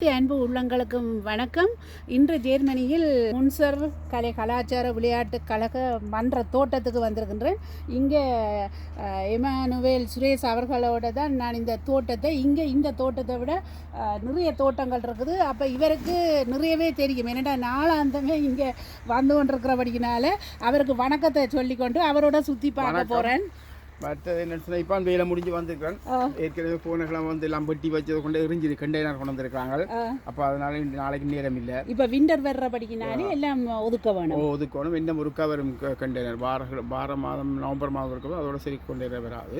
அன்பு உள்ளங்களுக்கும் வணக்கம். இன்று ஜெர்மனியில் முன்சர் கலை கலாச்சார விளையாட்டு கழக மன்ற தோட்டத்துக்கு வந்திருக்கின்றேன். இங்கே அஹ், எமானுவேல் சுரேஷ் அவர்களோட தான் நான் இந்த தோட்டத்தை இங்கே இந்த தோட்டத்தை விட நிறைய தோட்டங்கள் இருக்குது. அப்போ இவருக்கு நிறையவே தெரியும். என்னடா நாளாந்தமே இங்கே வந்து கொண்டிருக்கிறபடினால அவருக்கு வணக்கத்தை சொல்லிக்கொண்டு அவரோட சுற்றி பார்க்க போகிறேன் மற்றது என்ன சொன்னா இப்போ வேலை முடிஞ்சு வந்திருக்கிறேன். ஏற்கனவே போனெல்லாம் வந்து எல்லாம் பெட்டி வச்சதை கொண்டு எரிஞ்சிரு கண்டெய்னர் கொண்டு வந்திருக்காங்க அப்போ அதனால நாளைக்கு நேரம் இல்லை. இப்போ விண்டர் வர்றபடினாலே எல்லாம் ஒதுக்க வேணும். ஒதுக்கணும். இன்னும் ஒருக்கா வரும் கண்டெய்னர் வார வார மாதம் நவம்பர் மாதம் இருக்கும் அதோட சரி கொண்டே வராது.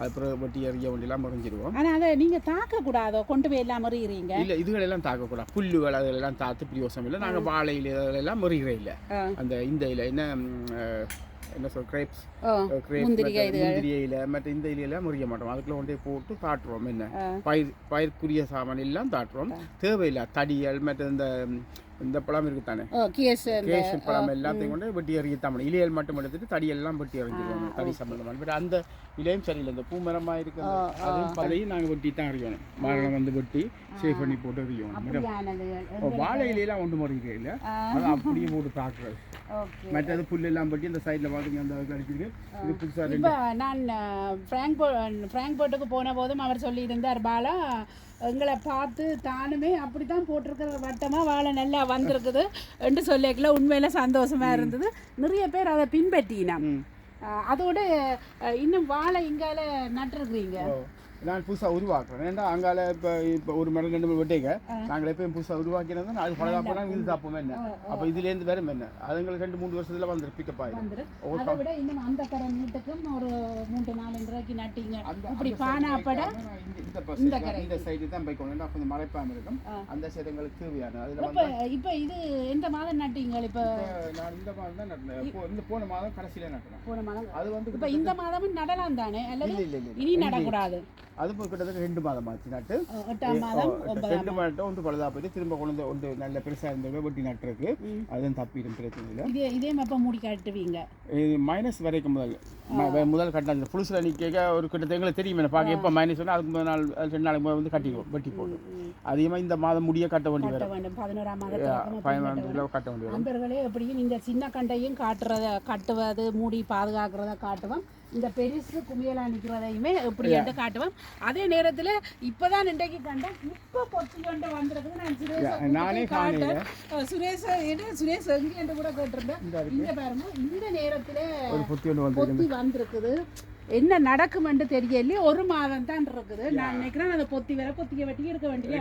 அது பிறகு வெட்டி எறிய வண்டியெல்லாம் முறிஞ்சிருவோம். ஆனா அதை நீங்க தாக்க கூடாதோ கொண்டு போய் எல்லாம் முறியறீங்க? இல்லை இதுகளெல்லாம் தாக்கக்கூடாது. புல்லுகள் அதெல்லாம் தாத்து பிரியோசம் இல்லை. நாங்கள் வாழையில அதெல்லாம் முறிகிறே இல்லை. அந்த இந்த இலை என்ன என்ன சொல் கிரேப்ஸ். முந்திரி இலை மற்ற இந்த இலையெல்லாம் முறிய மாட்டோம். அதுக்குள்ள கொண்டே போட்டு காட்டுறோம் என்ன? பயிர் பயிர்க்குரிய சாமான் எல்லாம் தாட்டுறோம் தேவையில்லை தடியல் மற்ற இந்த இந்த பழம் இருக்கு தானே கேசு பழம் எல்லாத்தையும் கொண்டு வெட்டி எறியத்தான் இலையல் மட்டும் எடுத்துட்டு தடியெல்லாம் வெட்டி எறிஞ்சிருவாங்க தடி சம்பந்தமான. பட் அந்த இலையும் சரியில்லை. இந்த பூமரமா இருக்குது அதுவும் பதையும் நாங்கள் வெட்டி தான் எறியணும். மரம் வந்து வெட்டி சேவ் பண்ணி போட்டு ஓ, வாழை இலையெல்லாம் ஒன்று முறைக்கிறே இல்லை. அது அப்படியே போட்டு தாக்குறது மற்றது புல் எல்லாம் வெட்டி இந்த சைடில் பார்த்துங்க அந்த அடிச்சிருக்கு இது புதுசாக நான் ஃப்ராங்க்போ ஃப்ராங்க்போர்ட்டுக்கு போன போதும் அவர் சொல்லியிருந்தார் பாலா எங்களை பார்த்து தானுமே அப்படி தான் போட்டிருக்கிற வட்டமாக வாழை நல்லா வந்திருக்குது என்று சொல்லிக்கல உண்மையில சந்தோஷமா இருந்தது. நிறைய பேர் அதை பின்பற்றினான் அதோட இன்னும் வாழை இங்கால நட்டுருக்குறீங்க? நான் புதுசாக உருவாக்குறேன். ஏன்டா அங்கால இப்போ இப்போ ஒரு மரம் ரெண்டு மரம் வெட்டிங்க. நாங்கள் எப்பயும் புதுசாக உருவாக்கினது அது பழதா போனால் இது சாப்பிடும் என்ன? அப்போ இதுலேருந்து வரும் என்ன? அதுங்களுக்கு ரெண்டு மூணு வருஷத்துல வந்து பிக்கப் வந்துரு அதை விட இன்னும் அந்த கடை நீட்டுக்கும் ஒரு மூன்று நாலு ரூபாய்க்கு நட்டீங்க. இப்படி பானாப்பட இந்த இந்த சைடு தான் போய்க்கணும் அப்போ இந்த மறைப்பாமல் இருக்கும். அந்த சைடு எங்களுக்கு தேவையான. அதில் இப்ப இப்ப இது எந்த மாதம் நட்டீங்க இப்ப? நான் இந்த மாதம் தான் நட்டினேன். இந்த போன மாதம் கடைசியில் நட்டினேன். போன மாதம். அது வந்து இப்ப இந்த மாதமும் நடலாம் தானே? அல்லது இல்லை இல்லை இல்லை இனி நடக்கூடாது? அது இப்போ கிட்டத்தட்ட ரெண்டு மாதம் ஆச்சு நட்டு. ரெண்டு மாதம். ஒன்று பழுதா போயிட்டு திரும்ப கொண்டு வந்து ஒன்று நல்ல பெருசாக இருந்தது வெட்டி நட்டுருக்கு அதுவும் தப்பிடும் பிரச்சனை இல்லை. இதே இதே மப்ப மூடி காட்டுவீங்க. இது மைனஸ் வரைக்கும் முதல். முதல் கட்டினா புதுசில் நிற்க ஒரு கிட்டத்தட்ட எங்களுக்கு தெரியும். பார்க்க எப்போ மைனஸ் சொன்னால் அதுக்கு முதல் நாள் ரெண்டு நாளைக்கு முதல் வந்து கட்டிடுவோம் வெட்டி போட்டு. அதிகமாக இந்த மாதம் முடிய கட்ட வேண்டி வரும் பதினோராம் மாதம் கட்ட வேண்டி வரும் நண்பர்களே எப்படியும் இந்த சின்ன கண்டையும் காட்டுறத கட்டுவது மூடி பாதுகாக்கிறத காட்டுவோம். இந்த பெருசு குமியலா நிற்கிறதையுமே எப்படி என்று காட்டுவோம்? அதே நேரத்துல இப்பதான் இன்றைக்கு கண்டேன் இப்போ பொத்தி கொண்டு வந்திருக்குது. நான் சுரேஷ் நானே காணையில் சுரேஷ் என்ன சுரேஷ் எங்க என்று கூட கேட்டிருந்தேன். இங்க பாருங்க இந்த நேரத்துல பொத்தி வந்திருக்குது. என்ன நடக்குமென்று தெரியல. ஒரு மாதம் தான் இருக்குது. நான் நினைக்கிறேன் அதை பொத்தி வர பொத்திக்க வெட்டி எடுக்க வேண்டிய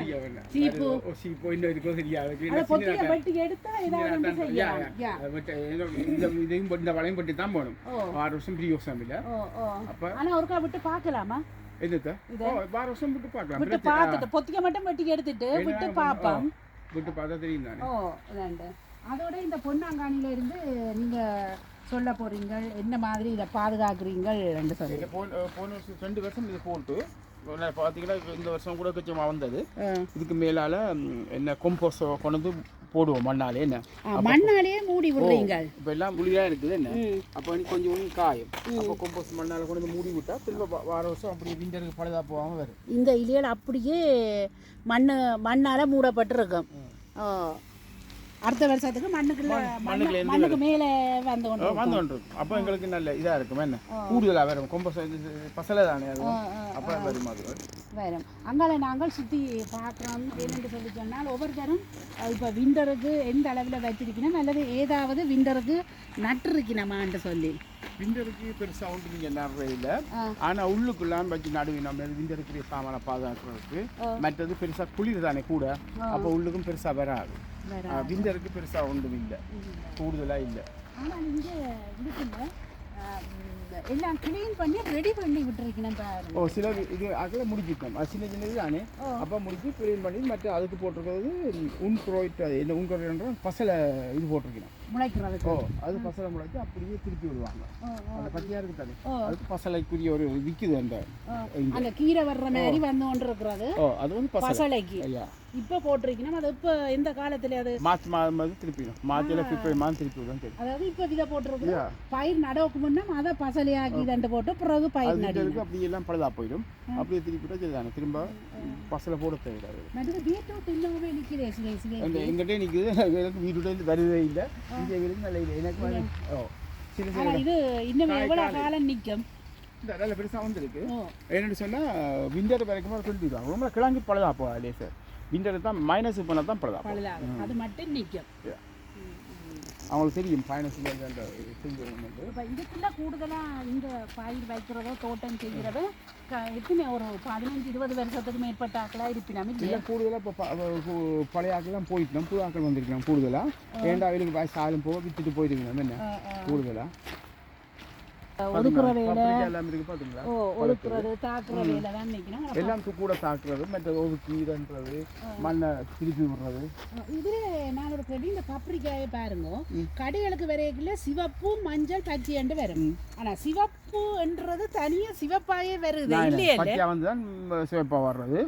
சீப்பு. சீப்போ இன்னும் இருக்கோ தெரியாது அதை பொத்திக்க வெட்டி எடுத்தா ஏதாவது செய்யலாம். இந்த இதையும் இந்த வளையம் பட்டி தான் போகணும். ஆறு வருஷம் பிரி வருஷம் இல்லை ஓ ஓ. அப்போ ஆனா ஒருக்கா விட்டு பார்க்கலாமா? என்னத்த? ஆறு வருஷம் விட்டு பார்க்கலாம். விட்டு பார்த்துட்டு பொத்திக்க மட்டும் வெட்டி எடுத்துட்டு விட்டு பார்ப்போம். விட்டு பார்த்தா தெரியும் தானே. ஓ அதோட இந்த பொன்னாங்கானில இருந்து நீங்க சொல்ல போறீங்க என்ன மாதிரி இதை பாதுகாக்கிறீங்கள் என்று சொல்லி. போன ரெண்டு வருஷம் இது போட்டு பார்த்தீங்கன்னா இந்த வருஷம் கூட கொஞ்சம் வந்தது இதுக்கு மேலால என்ன கொம்போஸ் கொண்டு வந்து போடுவோம் மண்ணாலே என்ன? ஆ, மண்ணாலேயே மூடி விடுறீங்க இப்போ எல்லாம் குளிராக இருக்குது என்ன? அப்போ கொஞ்சம் கொஞ்சம் காயும். அப்போ கொம்போஸ் மண்ணால கொண்டு வந்து மூடி விட்டா திரும்ப வார வருஷம் அப்படி விண்டருக்கு பழுதா போகாமல் வரும். இந்த இலைகள் அப்படியே மண் மண்ணால மூடப்பட்டிருக்கும். அடுத்த வருஷத்துக்கு மண்ணுக்குள்ள மண்ணு- மண்ணுக்குள்ள மண்ணுக்கு மேலே வந்து கொண்டு வந்து கொண்டு அப்போ எங்களுக்கு நல்ல இதாக இருக்கும். என்ன? கூடுதலாக வரும் கொம்போஸ் இது பசலை தானே அப்போ வரும் அது. வரும். அங்கால நாங்கள் சுற்றி பார்க்குறோம். என்னென்று சொல்லி சொன்னால் ஒவ்வொருத்தரும் இப்போ விண்டருக்கு எந்த அளவில் வச்சிருக்கணும் அல்லது ஏதாவது விண்டருக்கு நட்டுருக்கணுமான்னு சொல்லி. விண்டருக்கு பெருசாக ஒன்று நீங்கள் நடுறையில் ஆ. ஆனால் உள்ளுக்குள்ளாம் வச்சு நடுவி நம்ம. விண்டருக்கு சாமான பாதுகாக்கிறதுக்கு. மற்றது பெருசாக குளிர் தானே கூட. அப்போ உள்ளுக்கும் பெருசாக வராது. விண்டருக்கு பெருசாக ஒன்றும் இல்லை. கூடுதலாக இல்லை. ஆனால் இங்கே இருக்குல்ல எல்லாம் க்ளீன் பண்ணி ரெடி பண்ணி விட்டுருக்கணும் ஓ சில இது அதில் முடிச்சிட்டோம் சின்ன சின்னது தானே. அப்போ முடிச்சு க்ளீன் பண்ணி மற்ற அதுக்கு போட்டிருக்கிறது உன் ப்ரோயிட் அது என்ன உன் பசலை இது போட்டிருக்கணும். முளைக்கிறதுக்கு. ஓ அது பசலை முளைச்சு அப்படியே திருப்பி விடுவாங்க. அந்த பச்சையாக இருக்கு தானே ஓ. அதுக்கு பசலைக்குரிய ஒரு விற்குது அந்த. அந்த கீரை வர்ற மாதிரி வந்து கொண்டு இருக்கிறது ஓ அது வந்து பசலை. பசலைக்கு. ஐயா. இப்போ போட்டிருக்கணும் அது இப்போ எந்த காலத்துல அது? மார்ச் மாதம் மாதிரி திருப்பி விடும் மார்ச்சில் பிப்ரவரி மாதம் திருப்பி விடும் தெரியும். அதாவது இப்போ விதை போட்டிருக்குது. ஐயா பயிர் நடவுக்கு முன்னே அதை பசலையாக்கி தண்டு போட்டு பிறகு பயிர் அது நடி இருக்கு அப்படியே எல்லாம் பழுதா போயிடும். அப்படியே திருப்பி விட்டா சரிதானே. திரும்ப பசலை போட தேவையில்லை மற்றது பீட்ரூட் இல்லாமவே நிற்கிறே எங்கிட்டே நிற்குது எனக்கு வீட்டுல வருதே இல்லை. இங்கே இருக்கு நல்ல இல்லை எனக்கு வந்து ஓ இது இன்னும் எவ்வளோ காலை. காலம் நிற்கும் இந்த நல்ல பெருசாக வந்துருக்கு. என்னென்னு சொன்னால் விண்டர் வரைக்கும் கொண்டு வருவாங்க ரொம்ப கிளம்பி பழுதா போகாதே சார் விண்டர் தான் மைனஸ் பண்ணால் தான். பழுதாகும் அது மட்டும் நிற்கும் அவங்களுக்கு தெரியும் இப்போ இதுக்குள்ள கூடுதலாக இந்த பயிர் வைக்கிறதோ தோட்டம் செய்கிறதோ எத்தனை ஒரு பதினஞ்சு இருபது வருஷத்துக்கு மேற்பட்ட ஆக்களாக இருப்பினாமே இல்லை கூடுதலாக இப்போ பழைய ஆக்கெல்லாம் போயிட்டோம் புது ஆக்கள் வந்திருக்கலாம் கூடுதலாக ஏண்டா அவங்களுக்கு வயசு ஆளும் போக வித்துட்டு போயிருக்கணும் என்ன? கூடுதலாக ஒதுக்குற வேலை எல்லாம் இருக்கு பார்த்தீங்களா ஓ ஒதுக்குறது தாக்குற வேலை தான் நிற்கணும் எல்லாம் து- கூட தாக்குறது மற்றது ஒதுக்கி இதன்றது மண்ணை திருப்பி விடுறது. இதுல நான் ஒரு கேள்வி இந்த பாருங்க கடைகளுக்கு வரைக்குள்ள சிவப்பு மஞ்சள் பச்சையண்டு வரும். ஆனா சிவப்புன்றது தனியா சிவப்பாயே வருது இல்லையே பச்சையாக வந்து தான் சிவப்பாக வர்றது.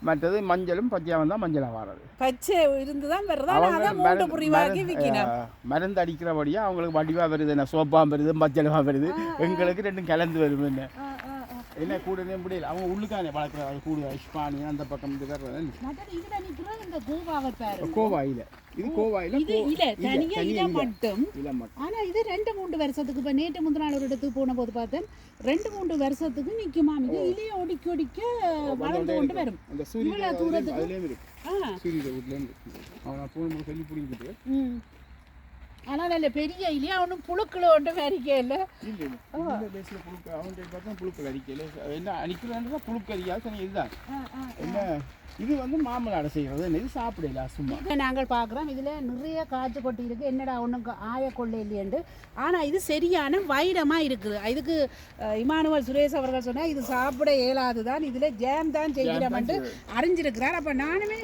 மற்றது மஞ்சளும் பச்சையாக வந்தால் மஞ்சளாக வர்றது. பச்சை இருந்துதான் வருது. ஆனா அவங்க அதை மூன்று மருந்து- புரிவாக்கி விற்கணும் மருந்து அடிக்கிறபடியா அவங்களுக்கு வடிவாக வருது என்ன சோப்பாக வருது மஞ்சளாக வருது. எங்களுக்கு ரெண்டும் கலந்து வரும் என்ன. என்ன கூடவே முடியல. அவங்க உள்ளுக்கானே வளர்க்குறாங்க கூட இஸ்பானி அந்த பக்கம் இது. வர்றது கோவாயில் இது கோவாயில் இல்ல மட்டும். ஆனா இது ரெண்டு மூன்று வருஷத்துக்கு இப்ப நேற்று முந்தின நாள் ஒரு இடத்துக்கு போன போது பார்த்தேன். ரெண்டு மூன்று வருஷத்துக்கு நிக்குமாம் இது இலைய ஒடிக்க ஒடிக்க வளர்ந்து கொண்டு வரும். இவ்வளவு தூரத்துக்கு? சூரிய வீட்லேயும் இருக்கு. அவன் போன சொல்லி ம். ஆனால் அதில் பெரிய இல்லையா ஒன்றும் புழுக்கள் ஒன்றும் வரிக்கே இல்லை பேஸில் புழுக்கு அவன் பார்த்தா புழுக்கள் அடிக்கல என்ன அடிக்கிறதுனா புழுக்கு அடிக்காது சரி இதுதான். என்ன? இது வந்து மாமலாடை செய்கிறது இது சாப்பிடல சும்மா. இதை நாங்கள் பார்க்குறோம். இதில் நிறைய காய்ச்சி கொட்டி இருக்குது என்னடா ஒன்றும் ஆய கொள்ள இல்லையண்டு ஆனால் இது சரியான வைரமாக இருக்குது. இதுக்கு இமானுவல் சுரேஷ் அவர்கள் சொன்னால் இது சாப்பிட இயலாது தான் இதில் ஜேம் தான் செய்கிறோம்ட்டு அறிஞ்சிருக்கிறார். அப்போ நானுமே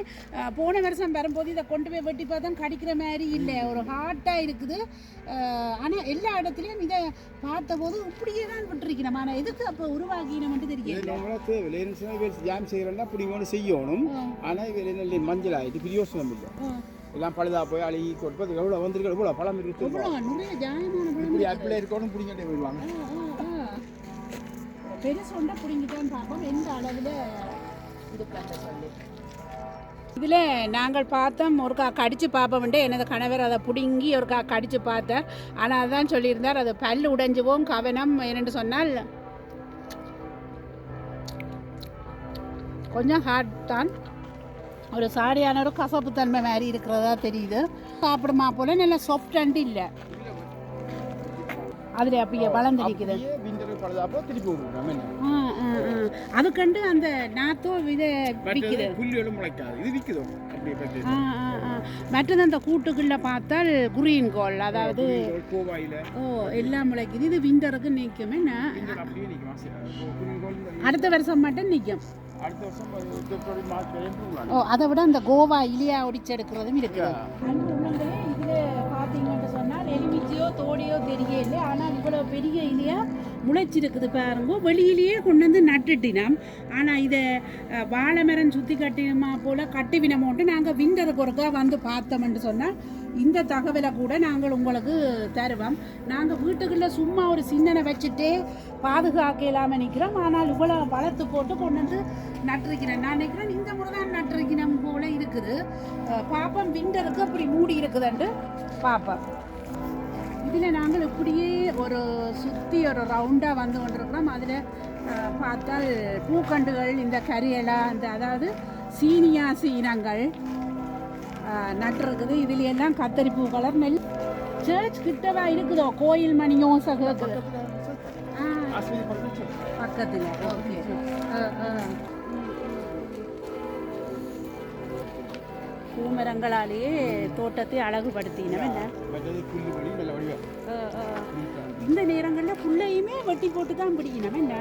போன வருஷம் வரும்போது இதை கொண்டு போய் வெட்டி பார்த்தா கடிக்கிற மாதிரி இல்லை. ஒரு ஹார்ட்டாக இருக்குது. ஆனால் எல்லா இடத்துலையும் இதை பார்த்தபோது இப்படியே தான் விட்டுருக்கணும். ஆனால் எதுக்கு அப்போ உருவாக்கினோம்ட்டு தெரியல ஜாம் செய்கிறோம்னா இப்படி ஒன்று செய்யணும் ஆனால் இவர் என்ன மஞ்சள் ஆகிட்டு பிரியோசனம் இல்லை. எல்லாம் பழுதா போய் அழுகி கொடுப்பது எவ்வளோ வந்திருக்கு எவ்வளோ பழம் இருக்கு இப்படி ஆப்பிள் இருக்கணும் பிடிங்கிட்டே போயிடுவாங்க. பெருசு ஒன்றை பிடிங்கிட்டான்னு பார்ப்போம். எந்த அளவில் இது பண்ண சொல்லி. இதில் நாங்கள் பார்த்தோம் ஒருக்கா கடிச்சு பார்ப்போம்ட்டு எனது கணவர் அதை பிடுங்கி ஒருக்கா கடிச்சு பார்த்தார். ஆனால் அதான் சொல்லியிருந்தார் அது பல் உடைஞ்சுவோம் கவனம் என்னென்று சொன்னால் கொஞ்சம் ஹார்ட் தான். ஒரு சாடியான ஒரு கசப்பு தன்மை மாதிரி இருக்கிறதா தெரியுது. சாப்பிடுமா போல நல்ல சாஃப்ட் இல்லை. அதில் அப்படியே வளர்ந்து நிற்குது ஆ. அதுக்கண்டு அந்த நாத்தோ இதை விற்குது புல்லுகளும் முளைக்காது. இது விற்குதோ அப்படியே பற்றி ஆ, ஆ, ஆ. மற்றது அந்த கூட்டுக்குள்ள பார்த்தால் குரீன் கோல் அதாவது கோவாயில். ஓ எல்லாம் முளைக்குது. இது விண்டருக்கு நிற்கும் என்ன அடுத்த வருஷம் மட்டும் நிற்கும். ஓ அதை விட அந்த கோவா இலியா ஒடிச்செடுக்கிறதும் இருக்குது. பார்த்தீங்கன்னு சொன்னால் எலுமிச்சியோ தோடியோ தெரியல ஆனால் இவ்வளோ பெரிய இலையாக முளைச்சிருக்குது பாருங்க. வெளியிலேயே கொண்டு வந்து நட்டுட்டினோம். ஆனால் இதை வாழை மரம் சுற்றி கட்டினமா போல் கட்டுவினமோட்டு நாங்கள் விண்டருக்கு ஒருக்கா வந்து பார்த்தோம்னு சொன்னால் இந்த தகவலை கூட நாங்கள் உங்களுக்கு தருவோம். நாங்கள் வீட்டுக்குள்ளே சும்மா ஒரு சின்னனை வச்சுட்டே பாதுகாக்க இல்லாமல் நிற்கிறோம் ஆனால் இவ்வளோ வளர்த்து போட்டு கொண்டு வந்து நட்டிருக்கிறேன். நான் நினைக்கிறேன் இந்த முறை தான் நட்டிருக்கிறோம் போல இருக்குது. பாப்பம் விண்டருக்கு அப்படி மூடி இருக்குதுன்ட்டு பார்ப்போம் இதில் நாங்கள் இப்படியே ஒரு சுற்றி ஒரு ரவுண்டாக வந்து கொண்டிருக்கிறோம். அதில் பார்த்தால் பூக்கண்டுகள் இந்த கரியலா இந்த அதாவது சீனியாசி இனங்கள் நட்டுருக்குது இதுல எல்லாம் கத்தரி பூ கலர் நெல் சர்ச் கிட்டவா இருக்குதோ? கோயில் மணியும் சகோதர ஆஸ்பத்திரி பக்கத்தில். ஓகே பூமரங்களாலேயே தோட்டத்தை அழகுபடுத்தினோம் என்ன இந்த நேரங்களில் புள்ளையுமே வெட்டி போட்டு தான் பிடிக்கணும் என்ன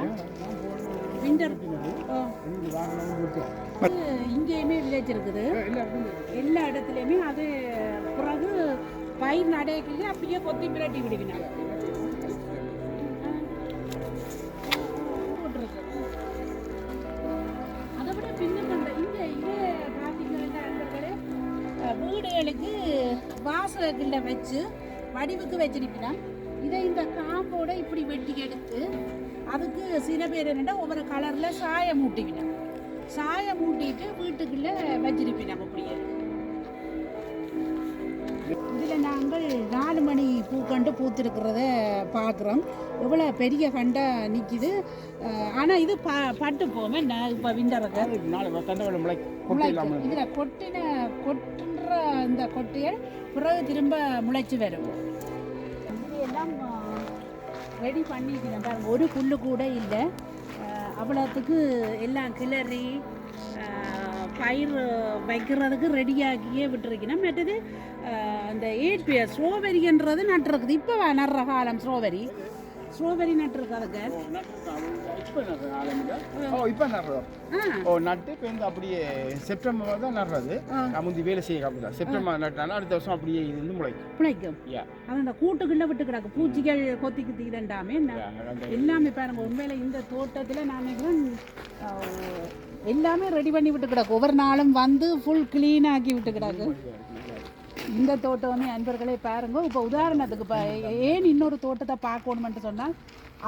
விண்டர் வாகனம் இங்கேயுமே வில்லேஜ் இருக்குது. எல்லா இடத்துலையுமே அது பிறகு பயிர் நடைக்கு அப்படியே கொத்தி பிரட்டி விடுவினாங்க அதை விட பின்ன அந்த இங்கே பார்த்தீங்கன்னா நண்பர்களே, வீடுகளுக்கு வாசகல்ல வச்சு வடிவுக்கு வச்சிருக்கிறான். இதை இந்த காம்போட இப்படி வெட்டி எடுத்து அதுக்கு சில பேர் என்னென்னா ஒவ்வொரு கலரில் சாயம் மூட்டிவிடும் சாயம் மூட்டிட்டு வீட்டுக்குள்ள வச்சிருப்பினோம் அப்படியே இதில் நாங்கள் நாலு மணி பூக்கண்டு பூத்திருக்கிறத பார்க்குறோம் எவ்வளோ பெரிய கண்டாக நிற்கிது ஆனால் இது ப பட்டு போமே நான் இப்போ இல்லாமல் இதில் கொட்டின கொட்டுன்ற இந்த கொட்டையை பிறகு திரும்ப முளைச்சி வரும். இது எல்லாம் ரெடி பண்ணிக்கிறேன் பாருங்க ஒரு புல்லு கூட இல்லை. அவ்வளோத்துக்கு எல்லாம் கிளறி பயிர் வைக்கிறதுக்கு ரெடியாகியே விட்டுருக்கணும். மற்றது அந்த எயிட் ஸ்ட்ராபெரின்றது நட்டுருக்குது. இப்போ நடுற காலம் ஸ்ட்ராபெரி இப்போ நடுற ஆளுங்க ஓ இப்போ நடுறோம் ஓ நட்டு இப்போ வந்து அப்படியே செப்டம்பர் தான் நடுறது. நான் முந்தி வேலை செய்ய அப்படிதான் செப்டம்பர் நட்டாலும் அடுத்த வருஷம் அப்படியே இது வந்து முளைக்கும். பிழைக்கும் யா. அது அந்த கூட்டுக்குள்ள விட்டு கிடக்கு பூச்சிகள் கொத்தி குத்திக்கிட்டாமே எல்லாமே பாருங்க உண்மையில இந்த தோட்டத்தில் நான் நினைக்கிறேன் எல்லாமே ரெடி பண்ணி விட்டு கிடக்கு ஒவ்வொரு நாளும் வந்து ஃபுல் க்ளீன் ஆக்கி விட்டு கிடக்கு இந்த தோட்டமே அன்பர்களே பாருங்க. இப்போ உதாரணத்துக்கு இப்போ ஏன் இன்னொரு தோட்டத்தை பார்க்கணுமென்று சொன்னால்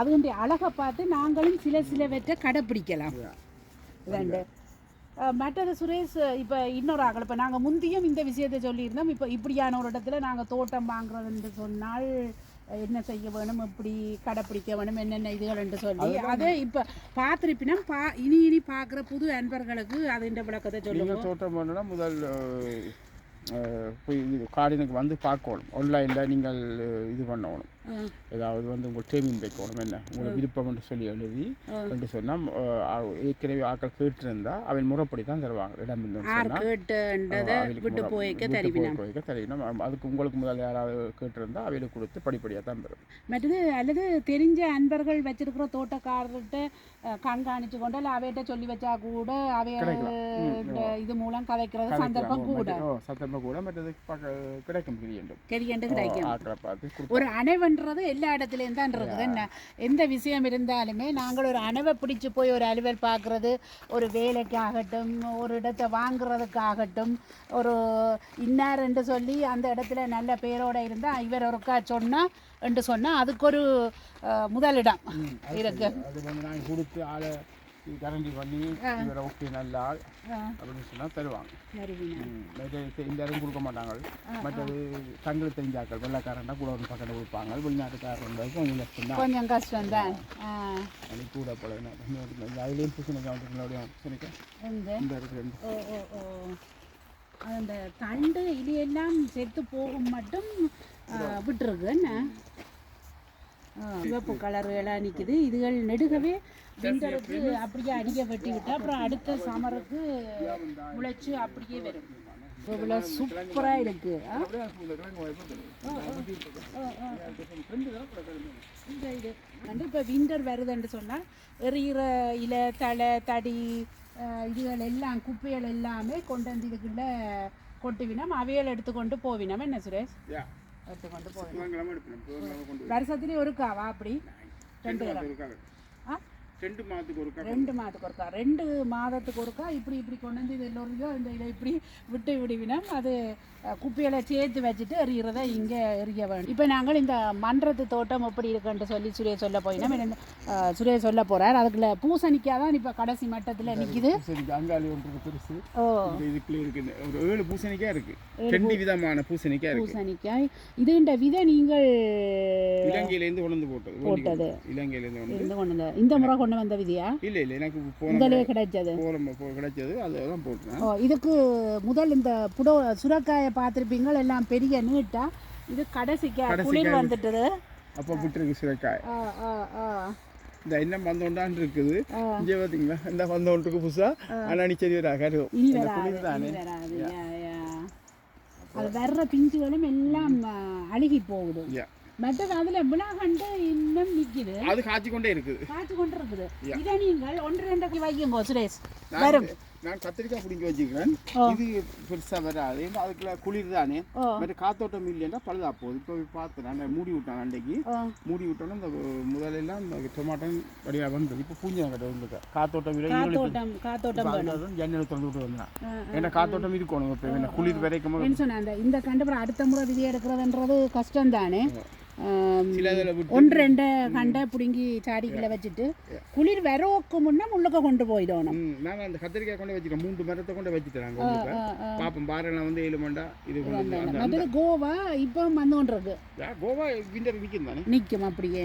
அதனுடைய அழகை பார்த்து நாங்களும் சில சிலவற்றை கடைப்பிடிக்கலாம். ரெண்டு மற்றது சுரேஷ் இப்போ இன்னொரு ஆகல இப்போ நாங்கள் முந்தியும் இந்த விஷயத்தை சொல்லியிருந்தோம். இப்போ இப்படியான ஒரு இடத்துல நாங்கள் தோட்டம் வாங்குறதுன்னு சொன்னால் அஹ் என்ன செய்ய வேணும் எப்படி கடைப்பிடிக்க வேணும் என்னென்ன இதுகள் என்று சொல்லி அதை இப்போ பார்த்துருப்பினா பா இனி இனி பார்க்குற புது அன்பர்களுக்கு அதுன்ற விளக்கத்தை நீங்க சொல்லுவோம் தோட்டம் பண்ணணும்னா முதல் போய் இது கார்டனுக்கு வந்து பார்க்கணும். ஆன்லைனில் நீங்கள் இது பண்ணணும். ஏதாவது வந்து உங்கள் டேமிங் வைக்கணும் என்ன? உங்களுக்கு விருப்பம் என்று சொல்லி எழுதி என்று சொன்னால் ஏற்கனவே ஆக்கள் கேட்டிருந்தா அவன் முறைப்படி தான் தருவாங்க இடம் வைக்க தருவினா அதுக்கு உங்களுக்கு முதல் யாராவது கேட்டிருந்தா அவையில் கொடுத்து படிப்படியாக தான் பெறும் மற்றது அல்லது தெரிஞ்ச அன்பர்கள் வச்சிருக்கிற தோட்டக்காரர்கிட்ட கண்காணிச்சு கொண்டு இல்லை அவையிட்ட சொல்லி வச்சா கூட அவையோட இது மூலம் கதைக்கிறது சந்தர்ப்பம் கூட. சத்தமாக கூட மற்றது கிடைக்கும் கிரியண்டும் கெரியண்டு கிடைக்கும். ஆக்களை பார்த்து அணைவன்றது எல்லா இடத்துலையும் தான் இருக்குது என்ன? எந்த விஷயம் இருந்தாலுமே நாங்கள் ஒரு அணைவை பிடிச்சு போய் ஒரு அலுவல் பார்க்குறது ஒரு வேலைக்காகட்டும் ஒரு இடத்தை வாங்குறதுக்காகட்டும் ஒரு இன்னார் என்று சொல்லி அந்த இடத்துல நல்ல பேரோட இருந்தால் இவர் ஒருக்கா சொன்னால் என்று சொன்னால் அதுக்கு ஒரு முதலிடம் இருக்கு. கரண்டி பண்ணி இவரை ஓகே நல்ல ஆள். அப்படின்னு சொன்னால் தருவாங்க மற்ற இது இந்த இடம் கொடுக்க மாட்டாங்க மற்றது தங்களுக்கு தெரிஞ்சாக்கள் வெள்ளைக்காரன்னா கூட ஒரு பக்கத்தில் கொடுப்பாங்க வெளிநாட்டுக்காரர் வந்தால் கொஞ்சம் கஷ்டம் தான் கொஞ்சம் அது கூட போல அதுலேயும் பூசணிக்காய் வந்து பூசணிக்காய் இந்த இந்த இருக்கு ரெண்டு ஓ ஓ ஓ அந்த தண்டு இது எல்லாம் செத்து போகும் மட்டும் விட்டுருக்கு என்ன சிவப்பு கலர் எல்லாம் நிற்குது இதுகள் நெடுகவே விண்டருக்கு அப்படியே அடிக்க வெட்டி விட்டா அப்புறம் அடுத்த சமருக்கு முளைச்சு அப்படியே வரும். இவ்வளோ சூப்பராக இருக்கு. இந்த இது வந்து இப்போ விண்டர் வருதுன்னு சொன்னால் எறிகிற இலை தலை தடி இதுகள் எல்லாம் குப்பைகள் எல்லாமே கொண்டு வந்து இதுக்குள்ள கொட்டுவினோம். அவைகள் எடுத்துக்கொண்டு போவினோம். என்ன சுரேஷ்? எடுத்துக்கொண்டு போவினோம் புதன்கிழமை எடுப்பேன் புதன்கிழமை கொண்டு வருஷத்துலேயே ஒருக்காவா அப்படி. ரெண்டு ஆ ரெண்டு மாதத்துக்கு ஒருக்கா ரெண்டு மாதத்துக்கு ஒருக்கா? ரெண்டு மாதத்துக்கு ஒருக்கா? இப்படி இப்படி கொண்டு வந்து இது எல்லோரையும் இந்த இதை இப்படி விட்டு விடுவினோம். அது குப்பைகளை சேர்த்து வச்சுட்டு எறிகிறத இங்கே எறிய வேணும் இப்போ நாங்கள் இந்த மன்றத்து தோட்டம் எப்படி இருக்குன்ட்டு சொல்லி சுரே சொல்ல போயினோம். என்ன, அஹ், சுரே சொல்ல போகிறார் அதுக்குள்ள பூசணிக்காய் தான் இப்போ கடைசி மட்டத்தில் நிற்கிது அங்காளி ஒன்று பெருசு. ஓ. இதுக்குள்ளே இருக்குது ஒரு ஏழு பூசணிக்காய் இருக்கு. ரெண்டு விதமான பூசணிக்காய் பூசணிக்காய். இதுன்ற விதை நீங்கள் இலங்கையிலேருந்து உணர்ந்து போட்டது. போட்டது. இலங்கையிலேருந்து கொண்டு இந்த முறை கொண்டு வந்த விதியா? இல்லை இல்லை எனக்கு முதலே கிடைச்சது. கிடைச்சது அதெல்லாம் போட்டேன். ஓ இதுக்கு முதல் இந்த புடோ சுரக்காயை பார்த்துருப்பீங்க எல்லாம் பெரிய நீட்டா? இது கடைசிக்கா? குளிர் வந்துட்டுது. அப்போ விட்டுருக்கு சுரைக்காய். ஆ ஆ ஆ. இந்த இன்னும் வந்தோண்டான் இருக்குது. இங்கே பார்த்தீங்களா? இந்த வந்தோன்ட்டுக்கு புதுசாக ஆனால் நீ சரி வரா கருதும் இனி இந்த வராது குளிர் தானே. இனி வராது யா, யா. அது வர்ற பிஞ்சுகளும் எல்லாம் அழுகி போகுது. மற்றது அதுல விழாகண்டு இன்னும் நிக்குது. அது காய்ச்சி கொண்டே இருக்குது. காய்ச்சி கொண்டு இருக்குது இதை நீங்கள் ஒன்று ரெண்டு வையுங்க சுரேஷ் வரும். நான் கத்திரிக்காய் பிடிங்கி வச்சுக்கிறேன். இது பெருசா வராது. அதுக்குள்ள குளிர் தானே. மற்ற காத்தோட்டம் இல்லைன்னா பழுதா போகுது. இப்போ பார்த்தேன் மூடி விட்டான் அன்றைக்கு மூடி விட்டோன்னே இந்த முதலெல்லாம் இந்த டொமாட்டோ வடிவா வந்தது. இப்போ பூஞ்சா கிட்ட வந்து காத்தோட்டம் விட காத்தோட்டம் ஜன்னல் திறந்து விட்டு வந்தேன். ஏன்னா காத்தோட்டம் இருக்கணும் இப்போ குளிர் வரைக்கும் இந்த கண்டுபிடி அடுத்த முறை விதி எடுக்கிறதுன்றது கஷ்டம் தானே ஒன்று ரெண்டு கண்டை பிடுங்கி சாடிக்குள்ள வச்சுட்டு குளிர் வரவுக்கு முன்னே முள்ளுக்க கொண்டு போயிடணும். நான் அந்த கத்திரிக்காய் கொண்டு வச்சுட்டேன் மூன்று மரத்தை கொண்டு ஆ. பாப்போம் பாருலாம் வந்து ஏழு மண்டா இது வந்து மற்றது கோவா இப்போ வந்து இருக்கு ஆ, கோவா விண்டர் நிற்கும் தானே? நிற்கும் அப்படியே.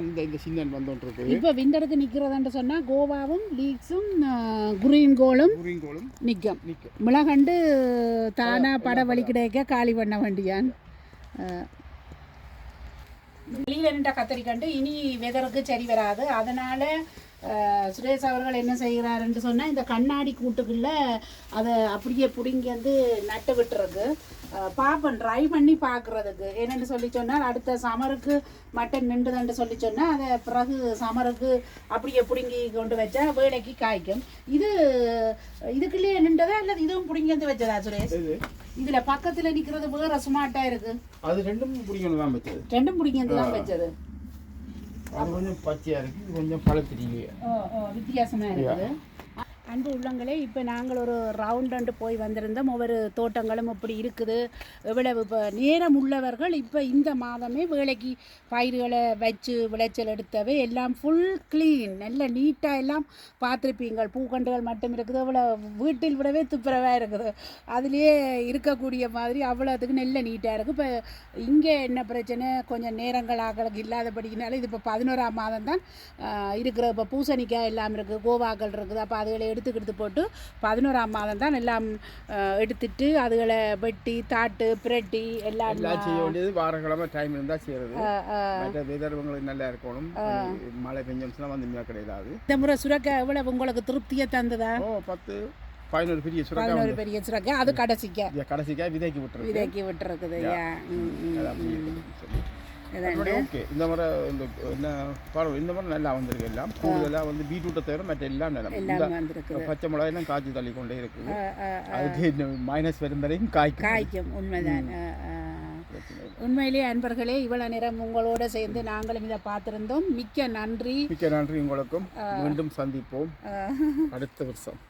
இந்த இந்த சிந்தன் வந்தோன்றது. இப்போ விண்டருக்கு நிற்கிறதுன்னு சொன்னால் கோவாவும் லீக்ஸும் குரீன் கோலும் குறிங்கோளும் நிற்கும் நிற்கும் மிளகண்டு தானா பட வழி கிடைக்க காலி பண்ண வேண்டியான். வெளியில் நின்ற கத்தரிக்கண்டு இனி வெதருக்கு சரி வராது. அதனால் சுரேஷ் அவர்கள் என்ன செய்கிறாருன்னு சொன்னால் இந்த கண்ணாடி கூட்டுக்குள்ளே அதை அப்படியே பிடுங்கி வந்து நட்டு விட்டுறது. பார்ப்போம் ட்ரை பண்ணி பார்க்குறதுக்கு என்னென்னு சொல்லி சொன்னால் அடுத்த சமருக்கு மட்டன் நின்றுதுன்னு சொல்லி சொன்னால் அதை பிறகு சமருக்கு அப்படியே பிடுங்கி கொண்டு வச்சா வேலைக்கு காய்க்கும். இது நின்றதா அல்லது இதுவும் பிடுங்கி வந்து வச்சதா சுரேஷ்? இது இதுல பக்கத்துல நிக்கிறது வேற ஸ்மார்ட்டா இருக்கு. அது ரெண்டும் பிடிக்கணும் தான் வச்சது. ரெண்டும் பிடிங்க தான் வச்சது. அது கொஞ்சம் பச்சையாக இருக்குது இது கொஞ்சம் ஓ வித்தியாசமா இருக்குது. அன்பு உள்ளங்களே இப்போ நாங்கள் ஒரு ரவுண்ட் போய் வந்திருந்தோம். ஒவ்வொரு தோட்டங்களும் இப்படி இருக்குது. இவ்வளவு இப்போ நேரம் உள்ளவர்கள் இப்போ இந்த மாதமே வேலைக்கு பயிர்களை வச்சு விளைச்சல் எடுத்தவை. எல்லாம் ஃபுல் க்ளீன் நல்ல நீட்டாக எல்லாம் பார்த்துருப்பீங்கள். பூக்கண்டுகள் மட்டும் இருக்குது. அவ்வளோ வீட்டில் விடவே துப்புரவாக இருக்குது. அதுலேயே இருக்கக்கூடிய மாதிரி அவ்வளோத்துக்கு நல்ல நீட்டாக இருக்குது இப்போ இங்கே என்ன பிரச்சனை? கொஞ்சம் நேரங்கள் ஆக்களுக்கு இல்லாதபடினால இது இப்போ பதினோராம் மாதம் தான் இருக்கிற இப்போ பூசணிக்காய் எல்லாம் இருக்குது கோவாக்கள் இருக்குது. அப்போ அதுகளை எடுத்துக்கிட்டு போட்டு பதினோராம் மாதம் தான் எல்லாம் எடுத்துட்டு அதுகளை வெட்டி தாட்டு பிரட்டி எல்லாம் எல்லாம் செய்ய வேண்டியது வாரக்கிழமை டைம் இருந்தால் செய்யறது. ஆஹ், ஆஹ், மற்ற வெதர் உங்களுக்கு நல்லா இருக்கணும். மழை பெஞ்சம்ஸ்லாம் வந்து கிடையாது. இந்த முறை சுரக்காய் எவ்வளவு உங்களுக்கு திருப்தியை தந்ததா? ஓ பத்து பதினோரு பெரிய சுரக்காய் பதினோரு பெரிய சுரக்காய் அது கடைசிக்க? இதை கடைசிக்காய் விதைக்கு விட்டுருக்கு. விதைக்கி விட்டுருக்குது ஓகே இந்த முறை இந்த என்ன பரவாயில்ல இந்த முறை நல்லா வந்திருக்கு எல்லாம். கூடுதலாக வந்து பீட்ரூட்டை தவிர மற்ற எல்லாம் நல்லா. இந்த பச்சை மிளகாய் எல்லாம் காய்ச்சி தள்ளி கொண்டே இருக்குது. அதுக்கு மைனஸ் வரும் வரையும் காய்க்கும். காய்க்கும். உண்மைதான். உண்மையிலேயே அன்பர்களே இவ்வளவு நேரம் உங்களோட சேர்ந்து நாங்களும் இதை பார்த்திருந்தோம். மிக்க நன்றி. மிக்க நன்றி உங்களுக்கும். மீண்டும் சந்திப்போம். அடுத்த வருஷம்.